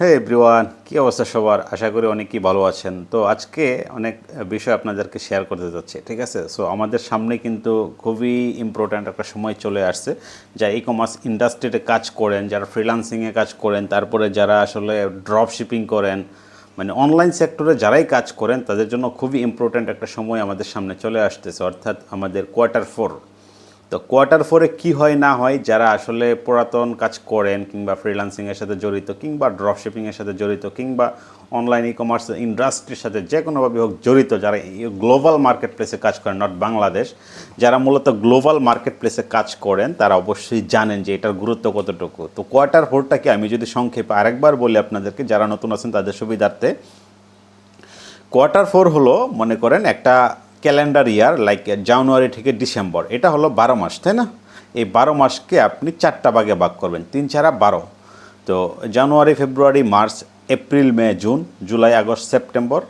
হে everyone কী অবস্থা সবার? আশা করি অনেকেই ভালো আছেন। তো আজকে অনেক বিষয় আপনাদেরকে শেয়ার করতে যাচ্ছে, ঠিক আছে? সো আমাদের সামনে কিন্তু খুবই ইম্পর্ট্যান্ট একটা সময় চলে আসছে, যা ই কমার্স ইন্ডাস্ট্রিতে কাজ করেন, যারা ফ্রিলান্সিংয়ে কাজ করেন, তারপরে যারা আসলে ড্রপ শিপিং করেন মানে অনলাইন সেক্টরে যারাই কাজ করেন, তাদের জন্য খুবই ইম্পর্ট্যান্ট একটা সময় আমাদের সামনে চলে আসতেছে, অর্থাৎ আমাদের কোয়ার্টার ফোর তো কোয়ার্টার ফোরে কি হয়, না হয়, যারা আসলে পুরাতন কাজ করেন কিংবা ফ্রিলান্সিংয়ের সাথে জড়িত, কিংবা ড্রপ শিপিংয়ের সাথে জড়িত, কিংবা অনলাইন ই কমার্স ইন্ডাস্ট্রির সাথে যে কোনোভাবে হোক জড়িত, যারা গ্লোবাল মার্কেট প্লেসে কাজ করেন নট বাংলাদেশ যারা মূলত গ্লোবাল মার্কেট প্লেসে কাজ করেন, তারা অবশ্যই জানেন যে এটার গুরুত্ব কতটুকু। তো কোয়ার্টার ফোরটাকে আমি যদি সংক্ষেপে আরেকবার বলি আপনাদেরকে, যারা নতুন আছেন তাদের সুবিধার্থে। কোয়ার্টার ফোর হলো, মনে করেন, একটা ক্যালেন্ডার ইয়ার লাইক জানুয়ারি থেকে ডিসেম্বর, এটা হলো বারো মাস, তাই না? এই বারো মাসকে আপনি চারটা ভাগে ভাগ করবেন, তিন ছাড়া বারো। তো January, February, March, April, May, June, July, August, September,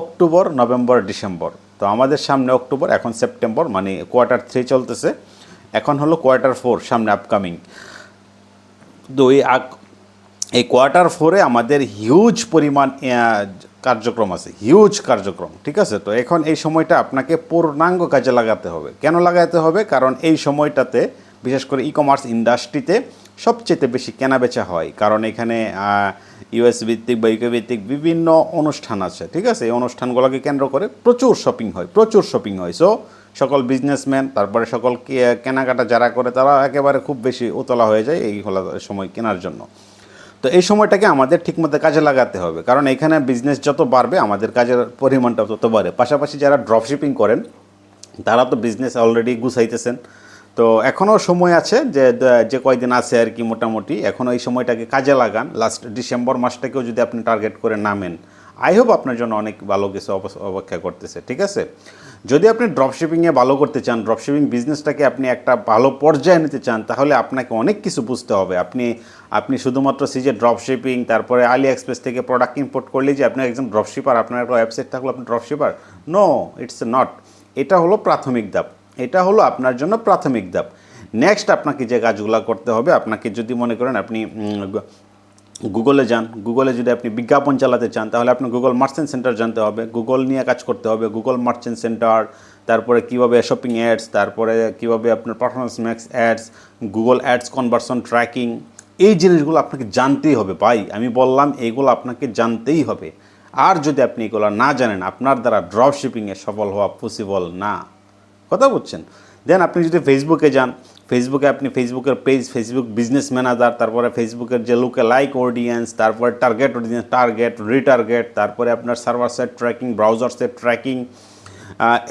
October, November, December. তো আমাদের সামনে অক্টোবর, এখন সেপ্টেম্বর মানে কোয়ার্টার থ্রি চলতেছে। এখন হলো কোয়ার্টার ফোর, সামনে আপকামিং। তো এই এই কোয়ার্টার ফোরে আমাদের হিউজ পরিমাণ কার্যক্রম আছে হিউজ কার্যক্রম, ঠিক আছে? তো এখন এই সময়টা আপনাকে পূর্ণাঙ্গ কাজে লাগাতে হবে। কেন লাগাতে হবে? কারণ এই সময়টাতে, বিশেষ করে ই কমার্স ইন্ডাস্ট্রিতে সবচেয়ে বেশি কেনাবেচা হয়। কারণ এখানে ইউএস ভিত্তিক বা ইউকে ভিত্তিক বিভিন্ন অনুষ্ঠান আছে, ঠিক আছে? এই অনুষ্ঠানগুলোকে কেন্দ্র করে প্রচুর শপিং হয়, প্রচুর শপিং হয়। সো সকল বিজনেসম্যান তারপরে সকল কেনাকাটা যারা করে, তারা একেবারে খুব বেশি উতলা হয়ে যায় এই সময় কেনার জন্য। তো এই সময়টাকে আমাদের ঠিকমতো কাজে লাগাতে হবে। কারণ এখানে বিজনেস যত বাড়বে, আমাদের কাজের পরিমাণটা তত বাড়ে। পাশাপাশি যারা ড্রপশিপিং করেন, তারা তো বিজনেস অলরেডি গুছাইতেছেন। তো এখনও সময় আছে যে যে কয়দিন আছে আর কি মোটামুটি, এখনও এই সময়টাকে কাজে লাগান। লাস্ট ডিসেম্বর মাসটাকেও যদি আপনি টার্গেট করে নামেন আই হোপ আপনার জন্য অনেক ভালো কিছু অপেক্ষা করতেছে, ঠিক আছে? যদি আপনি ড্রপশিপিংয়ে ভালো করতে চান ড্রপশিপিং বিজনেসটাকে আপনি একটা ভালো পর্যায়ে নিতে চান, তাহলে আপনাকে অনেক কিছু বুঝতে হবে। আপনি আপনি শুধুমাত্র সিজে ড্রপশিপিং তারপরে আলি এক্সপ্রেস থেকে প্রোডাক্ট ইম্পোর্ট করলেই যে আপনি একজন ড্রপশিপার আপনার একটা ওয়েবসাইট থাকলে, আপনি ড্রপশিপার নো ইটস নট এটা হলো প্রাথমিক ধাপ। এটা হলো আপনার জন্য প্রাথমিক ধাপ। নেক্সট আপনাকে যে কাজগুলো করতে হবে, আপনাকে যদি মনে করেন আপনি গুগলে যান। গুগলে যদি আপনি বিজ্ঞাপন চালাতে চান, তাহলে আপনি গুগল মার্চেন্ট সেন্টার জানতে হবে। গুগল নিয়ে কাজ করতে হবে। গুগল মার্চেন্ট সেন্টার তারপরে কীভাবে শপিং অ্যাডস তারপরে কীভাবে আপনার performance max ads Google ads conversion tracking এই জিনিসগুলো আপনাকে জানতেই হবে। ভাই, আমি বললাম এইগুলো আপনাকে জানতেই হবে। আর যদি আপনি এগুলো না জানেন, আপনার দ্বারা ড্রপ শিপিংয়ে সফল হওয়া পসিবল না। কথা বলছেন? দেন আপনি যদি ফেসবুকে যান ফেসবুকে আপনি ফেসবুকের পেজ ফেসবুক বিজনেস ম্যানেজার তারপরে ফেসবুকের যে লুকে লাইক অডিয়েন্স তারপরে টার্গেট অডিয়েন্স টার্গেট রিটার্গেট তারপরে আপনার server set tracking browser set tracking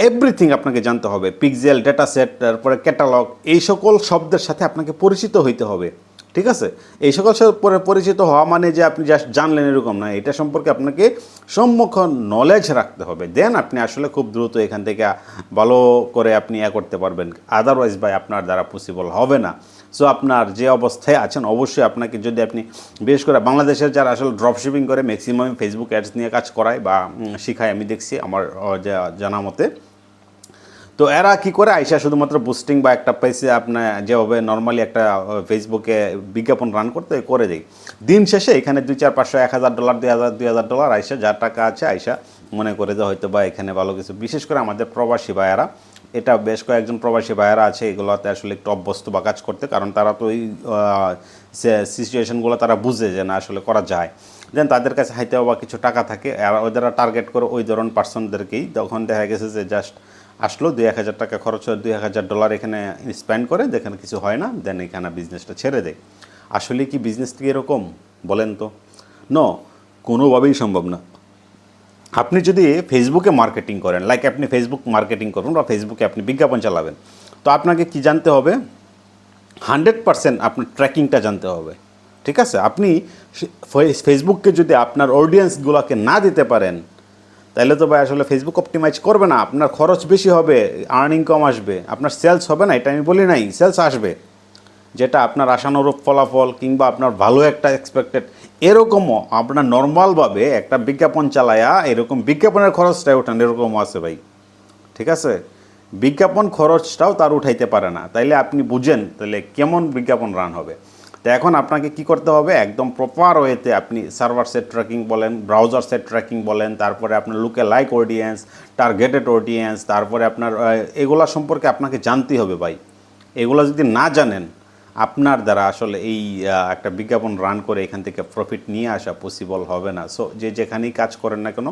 everything আপনাকে জানতে হবে পিক্সেল ডেটা সেট তারপরে ক্যাটালগ এই সকল শব্দের সাথে আপনাকে পরিচিত হইতে হবে। ঠিক আছে? এই সকল সব পরে পরিচিত হওয়া মানে যে আপনি জাস্ট জানলেন এরকম না, এটা সম্পর্কে আপনাকে সম্মুখ নলেজ রাখতে হবে। দেন আপনি আসলে খুব দ্রুত এখান থেকে ভালো করে আপনি ইয়া করতে পারবেন। আদারওয়াইজ ভাই আপনার দ্বারা পসিবল হবে না। সো আপনার যে অবস্থায় আছেন, অবশ্যই আপনাকে যদি আপনি বিশেষ করে বাংলাদেশের যারা আসলে ড্রপ শিপিং করে ম্যাক্সিমাম ফেসবুক অ্যাডস নিয়ে কাজ করায় বা শিখায়, আমি দেখছি আমার জানা মতে তো এরা কি করে? আইসা শুধুমাত্র বুস্টিং বা একটা পেজে আপনার যেভাবে নর্মালি একটা ফেসবুকে বিজ্ঞাপন রান করতে করে দেয়। দিন শেষে এখানে দুই চার পাঁচশো, এক হাজার ডলার দুই হাজার দুই হাজার ডলার আইসা যার টাকা আছে আইসা মনে করে যে হয়তো বা এখানে ভালো কিছু। বিশেষ করে আমাদের প্রবাসী ভাইয়ারা, এটা বেশ কয়েকজন প্রবাসী ভাইয়ারা আছে, এগুলোতে আসলে একটু অভ্যস্ত বা কাজ করতে, কারণ তারা তো ওই সিচুয়েশনগুলো তারা বুঝে যে না আসলে করা যায়। দেন তাদের কাছে হাইতে বা কিছু টাকা থাকে, আর ওদেরা টার্গেট করে ওই ধরনের পার্সনদেরকেই তখন দেখা গেছে যে জাস্ট আসলো, দুই এক হাজার টাকা খরচ হয় দুই এক হাজার ডলার এখানে স্পেন্ড করে দেখেন কিছু হয় না দেন এখানে বিজনেসটা ছেড়ে দেয়। আসলে কি বিজনেস কি এরকম? বলেন তো। নো কোনোভাবেই সম্ভব না। আপনি যদি ফেসবুকে মার্কেটিং করেন লাইক আপনি ফেসবুক মার্কেটিং করুন বা ফেসবুকে আপনি বিজ্ঞাপন চালাবেন, তো আপনাকে কি জানতে হবে? হান্ড্রেড পারসেন্ট আপনার ট্র্যাকিংটা জানতে হবে। ঠিক আছে? আপনি ফেসবুককে যদি আপনার অডিয়েন্সগুলোকে না দিতে পারেন তাহলে তো ভাই আসলে ফেসবুক অপটিমাইজ করবে না। আপনার খরচ বেশি হবে আর্নিং কম আসবে। আপনার সেলস হবে না, এটা আমি বলি নাই সেলস আসবে। যেটা আপনার আশানুরূপ ফলাফল কিংবা আপনার ভালো একটা এক্সপেক্টেড এরকমও আপনার নর্মালভাবে একটা বিজ্ঞাপন চালায়া এরকম বিজ্ঞাপনের খরচটাই ওঠান এরকমও আছে ভাই। ঠিক আছে? বিজ্ঞাপন খরচটাও তার উঠাইতে পারে না। তাইলে আপনি বুঝেন তাহলে কেমন বিজ্ঞাপন রান হবে। তো এখন আপনাকে কি করতে হবে? একদম প্রপার ওয়েতে আপনি সার্ভার সেট ট্র্যাকিং বলেন ব্রাউজার সেট ট্র্যাকিং বলেন, তারপরে আপনার লুকে লাইক অডিয়েন্স টার্গেটেড অডিয়েন্স তারপরে আপনার এগুলো সম্পর্কে আপনাকে জানতে হবে ভাই। এগুলো যদি না জানেন আপনার দ্বারা আসলে এই একটা বিজ্ঞাপন রান করে এখান থেকে প্রফিট নিয়ে আসা পসিবল হবে না। সো যে যেখানেই কাজ করেন না কেন,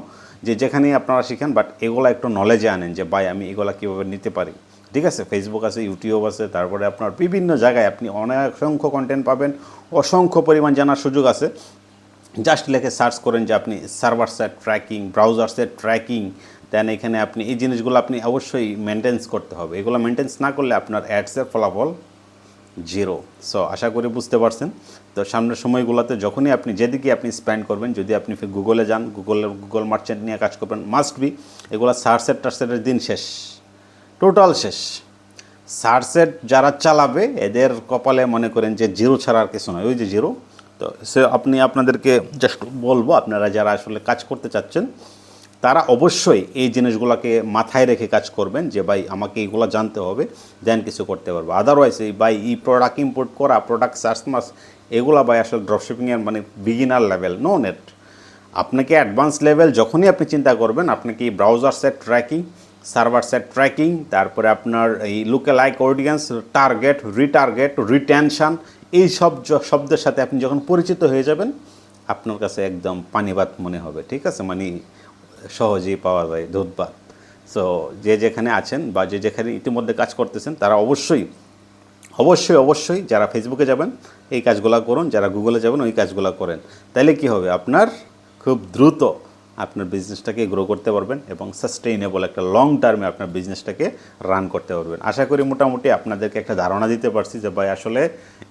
যে যেখানেই আপনারা শিখেন বাট এগুলো একটু নলেজে আনেন যে, ভাই, আমি এগুলা কীভাবে নিতে পারি? ঠিক আছে? ফেসবুক আছে ইউটিউব আছে, তারপরে আপনার বিভিন্ন জায়গায় আপনি অনেক অসংখ্য কন্টেন্ট পাবেন, অসংখ্য পরিমাণ জানার সুযোগ আছে। জাস্ট লেখে সার্চ করেন যে, আপনি server set tracking browser set tracking দেন এখানে আপনি এই জিনিসগুলো আপনি অবশ্যই মেনটেন্স করতে হবে। এগুলো মেনটেন্স না করলে আপনার অ্যাডসের ফলাফল জিরো। সো আশা করি বুঝতে পারছেন। তো সামনের সময়গুলোতে যখনই আপনি যেদিকে আপনি স্পেন্ড করবেন, যদি আপনি গুগলে যান গুগলে গুগল মার্চেন্ট নিয়ে কাজ করবেন মাস্ট বি এগুলো সার্চের টার্চেটের দিন শেষ। টোটাল শেষ। সারসেট যারা চালাবে, এদের কপালে মনে করেন যে জিরো ছাড়া আর কিছু নয়। ওই যে জিরো। তো সে আপনি আপনাদেরকে জাস্ট বলব, আপনারা যারা আসলে কাজ করতে চাচ্ছেন তারা অবশ্যই এই জিনিসগুলোকে মাথায় রেখে কাজ করবেন যে, ভাই, আমাকে এইগুলো জানতে হবে, দেন কিছু করতে পারব। আদারওয়াইজ এই, ভাই, এই প্রোডাক্ট ইম্পোর্ট করা প্রোডাক্ট সার্চ মাস, এগুলো ভাই আসলে ড্রপশিপিংয়ের মানে বিগিনার লেভেল নো নেট আপনাকে অ্যাডভান্স লেভেল যখনই আপনি চিন্তা করবেন, আপনাকে browser set tracking server set tracking তারপরে আপনার এই lookalike audience target retarget retention এই সব শব্দের সাথে আপনি যখন পরিচিত হয়ে যাবেন, আপনার কাছে একদম পানিবাত মনে হবে, ঠিক আছে? মানে সহজেই পাওয়া যায় দুধভাত সো যে যেখানে আছেন বা যে যেখানে ইতিমধ্যে কাজ করতেছেন, তারা অবশ্যই অবশ্যই অবশ্যই যারা ফেসবুকে যাবেন, এই কাজগুলো করুন, যারা গুগলে যাবেন, ওই কাজগুলো করেন। তাহলে কি হবে? আপনার খুব দ্রুত আপনার বিজনেসটাকে গ্রো করতে পারবেন এবং সাস্টেইনেবল একটা লং টার্মে আপনার বিজনেসটাকে রান করতে পারবেন। আশা করি মোটামুটি আপনাদেরকে একটা ধারণা দিতে পারছি যে ভাই, আসলে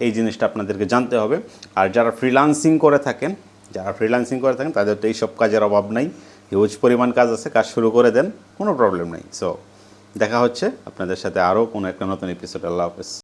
এই জিনিসটা আপনাদেরকে জানতে হবে। আর যারা ফ্রিলান্সিং করে থাকেন, যারা ফ্রিলান্সিং করে থাকেন, তাদের তো এইসব কাজের অভাব নাই। হিউজ পরিমাণ কাজ আছে, কাজ শুরু করে দেন, কোনো প্রবলেম নেই। সো দেখা হচ্ছে আপনাদের সাথে আরও কোনো একটা নতুন এপিসোড আল্লাহ হাফেজ।